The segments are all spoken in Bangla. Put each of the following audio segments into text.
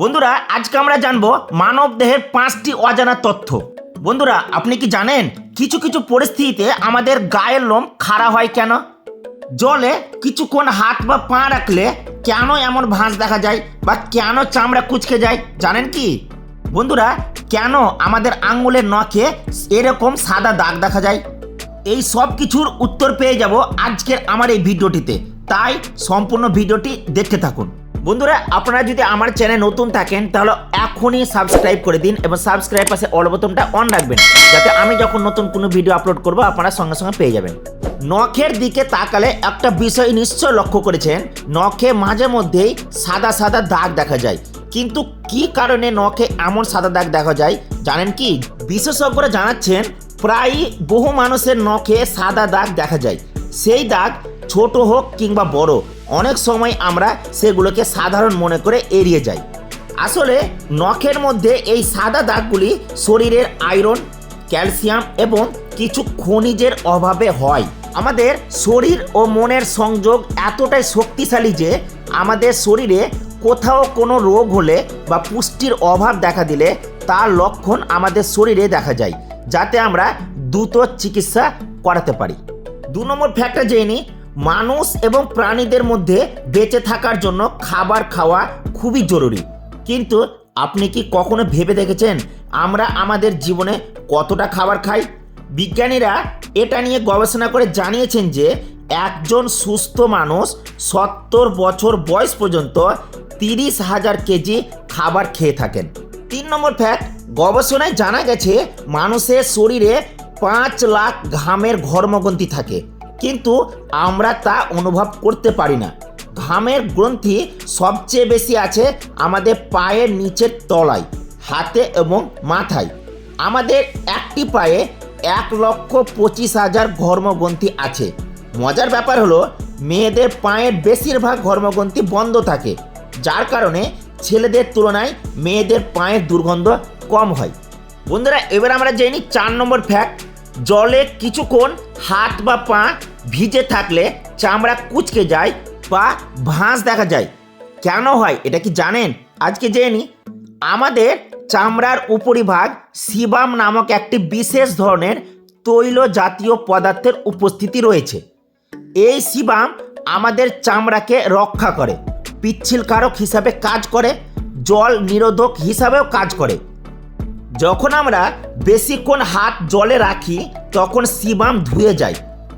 বন্ধুরা, আজকে আমরা জানব মানব দেহের পাঁচটি অজানা তথ্য। বন্ধুরা, আপনি কি জানেন কিছু কিছু পরিস্থিতিতে আমাদের গায়ের লোম খাড়া হয় কেন? জলে কিছুক্ষণ হাত বা পা রাখলে কেন এমন ভাঁজ দেখা যায় বা কেন চামড়া কুচকে যায়, জানেন কি? বন্ধুরা, কেন আমাদের আঙ্গুলের নখে এরকম সাদা দাগ দেখা যায়? এই সব কিছুর উত্তর পেয়ে যাব আজকের আমার এই ভিডিওটিতে। তাই সম্পূর্ণ ভিডিওটি দেখতে থাকুন। বন্ধুরা, আপনারা যদি আমার চ্যানেল নতুন থাকেন, তাহলে এখনই সাবস্ক্রাইব করে দিন এবং সাবস্ক্রাইব পাশে অল অন রাখবেন, যাতে আমি যখন নতুন কোনো ভিডিও আপলোড করব, আপনারা সঙ্গে সঙ্গে পেয়ে যাবেন। নখের দিকে তাকালে একটা বিষয় নিশ্চয় লক্ষ্য করেছেন, নখে মাঝে মধ্যেই সাদা সাদা দাগ দেখা যায়। কিন্তু কি কারণে নখে এমন সাদা দাগ দেখা যায়, জানেন কি? বিশেষজ্ঞরা জানাচ্ছেন প্রায় বহু মানুষের নখে সাদা দাগ দেখা যায়। সেই দাগ ছোট হোক কিংবা বড় অনেক সময় আমরা সেগুলোকে সাধারণ মনে করে এড়িয়ে যাই। আসলে নখের মধ্যে এই সাদা দাগগুলি শরীরের আয়রন, ক্যালসিয়াম এবং কিছু খনিজের অভাবে হয়। আমাদের শরীর ও মনের সংযোগ এতটাই শক্তিশালী যে আমাদের শরীরে কোথাও কোনো রোগ হলে বা পুষ্টির অভাব দেখা দিলে তার লক্ষণ আমাদের শরীরে দেখা যায়, যাতে আমরা দ্রুত চিকিৎসা করাতে পারি। দু নম্বর ফ্যাক্টর জেনে মানুষ এবং প্রাণীদের মধ্যে বেঁচে থাকার জন্য খাবার খাওয়া খুবই জরুরি। কিন্তু আপনি কি কখনো ভেবে দেখেছেন আমরা আমাদের জীবনে কতটা খাবার খাই? বিজ্ঞানীরা এটা নিয়ে গবেষণা করে জানিয়েছেন যে একজন সুস্থ মানুষ সত্তর বছর বয়স পর্যন্ত তিরিশ হাজার কেজি খাবার খেয়ে থাকেন। তিন নম্বর ফ্যাক্ট গবেষণায় জানা গেছে মানুষের শরীরে পাঁচ লাখ ঘামের ঘর্মগ্রন্থি থাকে। কিন্তু আমরা তা অনুভব করতে পারি না। ঘামের গ্রন্থি সবচেয়ে বেশি আছে আমাদের পায়ের নিচের তলায়, হাতে এবং মাথায়। আমাদের একটি পায়ে এক লক্ষ পঁচিশ হাজার ঘর্মগ্রন্থি আছে। মজার ব্যাপার হলো, মেয়েদের পায়ের বেশিরভাগ ঘর্মগ্রন্থি বন্ধ থাকে, যার কারণে ছেলেদের তুলনায় মেয়েদের পায়ের দুর্গন্ধ কম হয়। বন্ধুরা, এবার আমরা জেনে চার নম্বর ফ্যাক্ট জলে কিছুক্ষণ হাত বা পা ভিজে থাকলে চামড়া কুচকে যায় বা ভাঁজ দেখা যায়। কেন হয় এটা কি জানেন? আজকে জেনে নিই। আমাদের চামড়ার উপরিভাগ সিবাম নামক একটি বিশেষ ধরনের তৈল জাতীয় পদার্থের উপস্থিতি রয়েছে। এই সিবাম আমাদের চামড়াকে রক্ষা করে, পিচ্ছিলকারক হিসাবে কাজ করে, জল নিরোধক হিসাবেও কাজ করে। যখন আমরা বেশিক্ষণ হাত জলে রাখি, তখন সিবাম ধুয়ে যায়।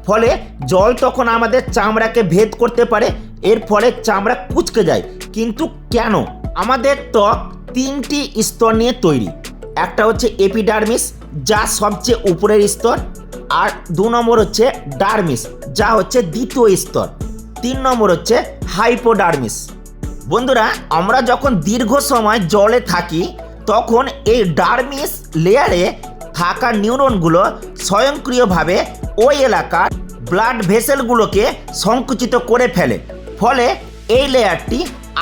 ফলে জল তখন আমাদের চামড়াকে ভেদ করতে পারে, এর ফলে চামড়া কুচকে যায়। কিন্তু কেন? আমাদের ত্বক তিনটি স্তর নিয়ে তৈরি। একটা হচ্ছে এপিডার্মিস যা সবচেয়ে উপরের স্তর, আর দু নম্বর হচ্ছে ডার্মিস যা হচ্ছে দ্বিতীয় স্তর। তিন নম্বর হচ্ছে হাইপোডার্মিস বন্ধুরা, আমরা যখন দীর্ঘ সময় জলে থাকি, তখন এই ডার্মিস লেয়ারে থাকা নিউরনগুলো স্বয়ংক্রিয়ভাবে ওই এলাকার ব্লাড ভেসেলগুলোকে সংকুচিত করে ফেলে। ফলে এই লেয়ারটি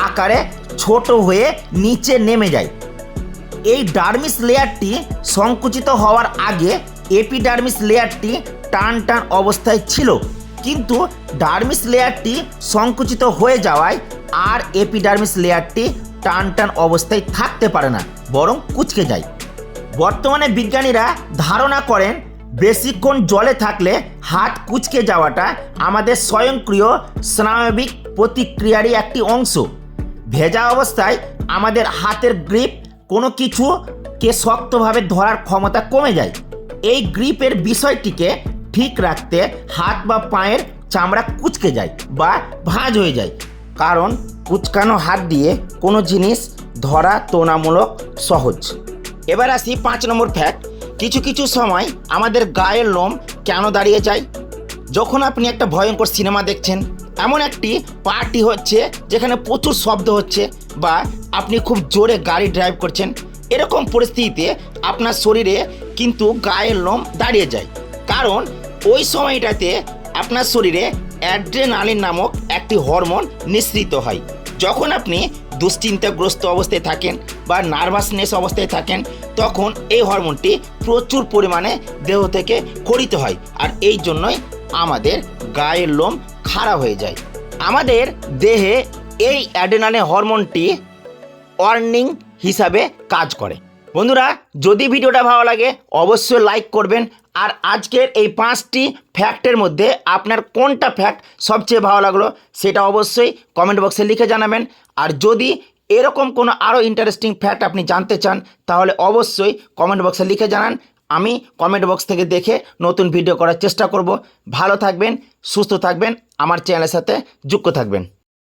আকারে ছোট হয়ে নিচে নেমে যায়। এই ডার্মিস লেয়ারটি সংকুচিত হওয়ার আগে এপিডার্মিস লেয়ারটি টান টান অবস্থায় ছিল। কিন্তু ডার্মিস লেয়ারটি সংকুচিত হয়ে যাওয়ায় আর এপিডার্মিস লেয়ারটি টান টান অবস্থায় থাকতে পারে না, বরং কুচকে যায়। বর্তমানে বিজ্ঞানীরা ধারণা করেন বেশিক্ষণ জলে থাকলে হাত কুচকে যাওয়াটা আমাদের স্বয়ংক্রিয় স্নায়বিক প্রতিক্রিয়ারই একটি অংশ। ভেজা অবস্থায় আমাদের হাতের গ্রিপ কোনো কিছুকে শক্তভাবে ধরার ক্ষমতা কমে যায়। এই গ্রিপের বিষয়টিকে ঠিক রাখতে হাত বা পায়ের চামড়া কুচকে যায় বা ভাঁজ হয়ে যায়। কারণ কুচকানো হাত দিয়ে কোনো জিনিস ধরা তুলনামূলক সহজ। এবার আসি পাঁচ নম্বর ফ্যাক্ট। কিছু কিছু সময় আমাদের গায়ের লোম কেন দাঁড়িয়ে যায়? যখন আপনি একটা ভয়ঙ্কর সিনেমা দেখছেন, এমন একটি পার্টি হচ্ছে যেখানে প্রচুর শব্দ হচ্ছে বা আপনি খুব জোরে গাড়ি ড্রাইভ করছেন, এরকম পরিস্থিতিতে আপনার শরীরে কিন্তু গায়ের লোম দাঁড়িয়ে যায়। কারণ ওই সময়টাতে আপনার শরীরে অ্যাড্রেনালিন নামক একটি হরমোন নিঃসৃত হয়। যখন আপনি দুশ্চিন্তাগ্রস্ত অবস্থায় থাকেন বা নার্ভাসনেস অবস্থায় থাকেন তখন এই হরমোনটি প্রচুর পরিমাণে দেহ থেকে খরিত হয় আর এই জন্যই আমাদের গায়ের লোম খাড়া হয়ে যায়। আমাদের দেহে এই অ্যাডেনানে হরমোনটি অর্নিং হিসাবে কাজ করে। বন্ধুরা, যদি ভিডিওটা ভালো লাগে, অবশ্যই লাইক করবেন। আর আজকের এই পাঁচটি ফ্যাক্টের মধ্যে আপনার কোনটা ফ্যাক্ট সবচেয়ে ভালো লাগল, সেটা অবশ্যই কমেন্ট বক্সে লিখে জানাবেন। আর যদি এরকম কোনো আরও ইন্টারেস্টিং ফ্যাক্ট আপনি জানতে চান, তাহলে অবশ্যই কমেন্ট বক্সে লিখে জানান। আমি কমেন্ট বক্স থেকে দেখে নতুন ভিডিও করার চেষ্টা করব। ভালো থাকবেন, সুস্থ থাকবেন, আমার চ্যানেলের সাথে যুক্ত থাকবেন।